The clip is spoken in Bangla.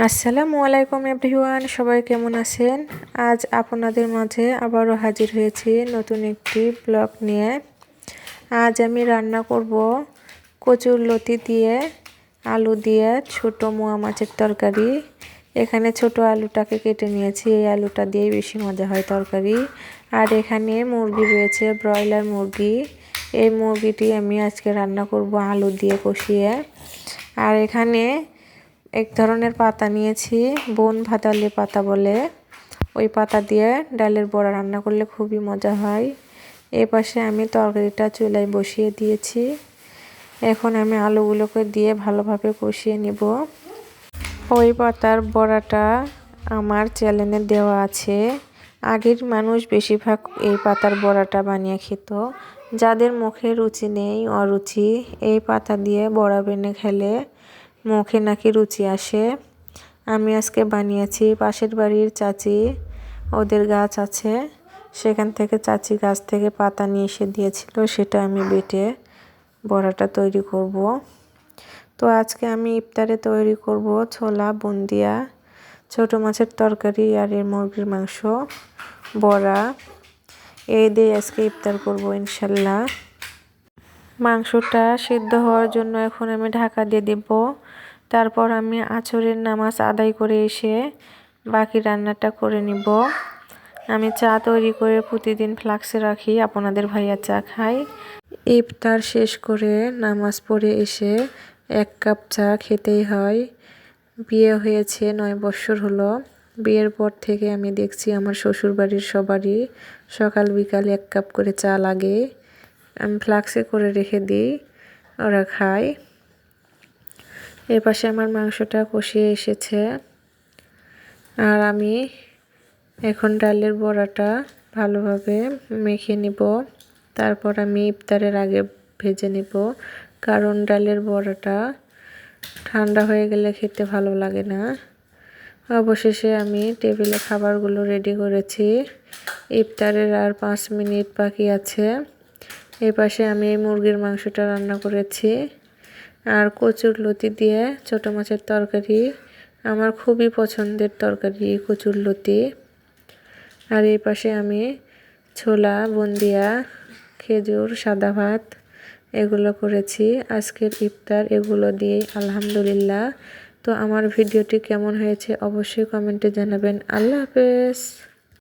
আসসালামু আলাইকুম এভরিওয়ান, সবাই কেমন আছেন? আজ আপনাদের মাঝে আবারও হাজির হয়েছি নতুন একটি ব্লগ নিয়ে। আজ আমি রান্না করব কচুর লতি দিয়ে, আলু দিয়ে ছোট মোয়া মাছের তরকারি। এখানে ছোট আলুটাকে কেটে নিয়েছি, এই আলুটা দিয়েই বেশি মজা হয় তরকারি। আর এখানে মুরগি রয়েছে, ব্রয়লার মুরগি। এই মুরগিটি আমি আজকে রান্না করব আলু দিয়ে কষিয়ে। আর এখানে এক ধরনের পাতা নিয়েছি, বন ভাতালি পাতা বলে। ওই পাতা দিয়ে ডালের বড়া রান্না করলে খুবই মজা হয়। এ পাশে আমি তরকারিটা চুলায় বসিয়ে দিয়েছি। এখন আমি আলুগুলোকে দিয়ে ভালোভাবে কষিয়ে নিব। ওই পাতার বড়াটা আমার চ্যানেলে দেওয়া আছে। আগের মানুষ বেশিরভাগ এই পাতার বড়াটা বানিয়ে খেত। যাদের মুখে রুচি নেই, অরুচি, এই পাতা দিয়ে বড়া বেনে খেলে মুখে নাকি রুচি আসে। আমি আজকে বানিয়েছি পাশের বাড়ির চাচি, ওদের গাছ আছে। সেখান থেকে চাচি গাছ থেকে পাতা নিয়ে এসে দিয়েছিল, সেটা আমি বেটে বড়াটা তৈরি করব। তো আজকে আমি ইফতারে তৈরি করব ছোলা, বুন্দিয়া, ছোট মাছের তরকারি আর এর মুরগির মাংস, বড়া। এই দিয়ে আজকে ইফতার করব ইনশাল্লাহ। মাংসটা সিদ্ধ হওয়ার জন্য এখন আমি ঢাকা দিয়ে দেব। তারপর আমি আছরের নামাজ আদায় করে এসে বাকি রান্নাটা করে নিব। আমি চা তৈরি করে প্রতিদিন ফ্লাক্সে রাখি, আপনাদের ভাইয়া চা খাই ইফতার শেষ করে নামাজ পড়ে এসে এক কাপ চা খেতেই হয়। বিয়ে হয়েছে নয় বছর হলো। বিয়ের পর থেকে আমি দেখছি আমার শ্বশুর বাড়ির সবারই সকাল বিকাল এক কাপ করে চা লাগে। আমি ফ্লাক্সে করে রেখে দিই, ওরা খায়। এ পাশে আমার মাংসটা কষিয়ে এসেছে। আর আমি এখন ডালের বড়াটা ভালোভাবে মেখে নিব। তারপর আমি ইফতারের আগে ভেজে নিব, কারণ ডালের বড়াটা ঠান্ডা হয়ে গেলে খেতে ভালো লাগে না। অবশেষে আমি টেবিলে খাবারগুলো রেডি করেছি। ইফতারের আর পাঁচ মিনিট বাকি আছে। এই পাশে আমি মুরগির মাংসটা রান্না করেছি। আর কচুর লতি দিয়ে ছোটো মাছের তরকারি, আমার খুবই পছন্দের তরকারি কচুর লতি। আর এই পাশে আমি ছোলা, বন্দিয়া, খেজুর, সাদা ভাত এগুলো করেছি। আজকের ইফতার এগুলো দিয়ে আলহামদুলিল্লাহ। তো আমার ভিডিওটি কেমন হয়েছে অবশ্যই কমেন্টে জানাবেন। আল্লাহ হাফেজ।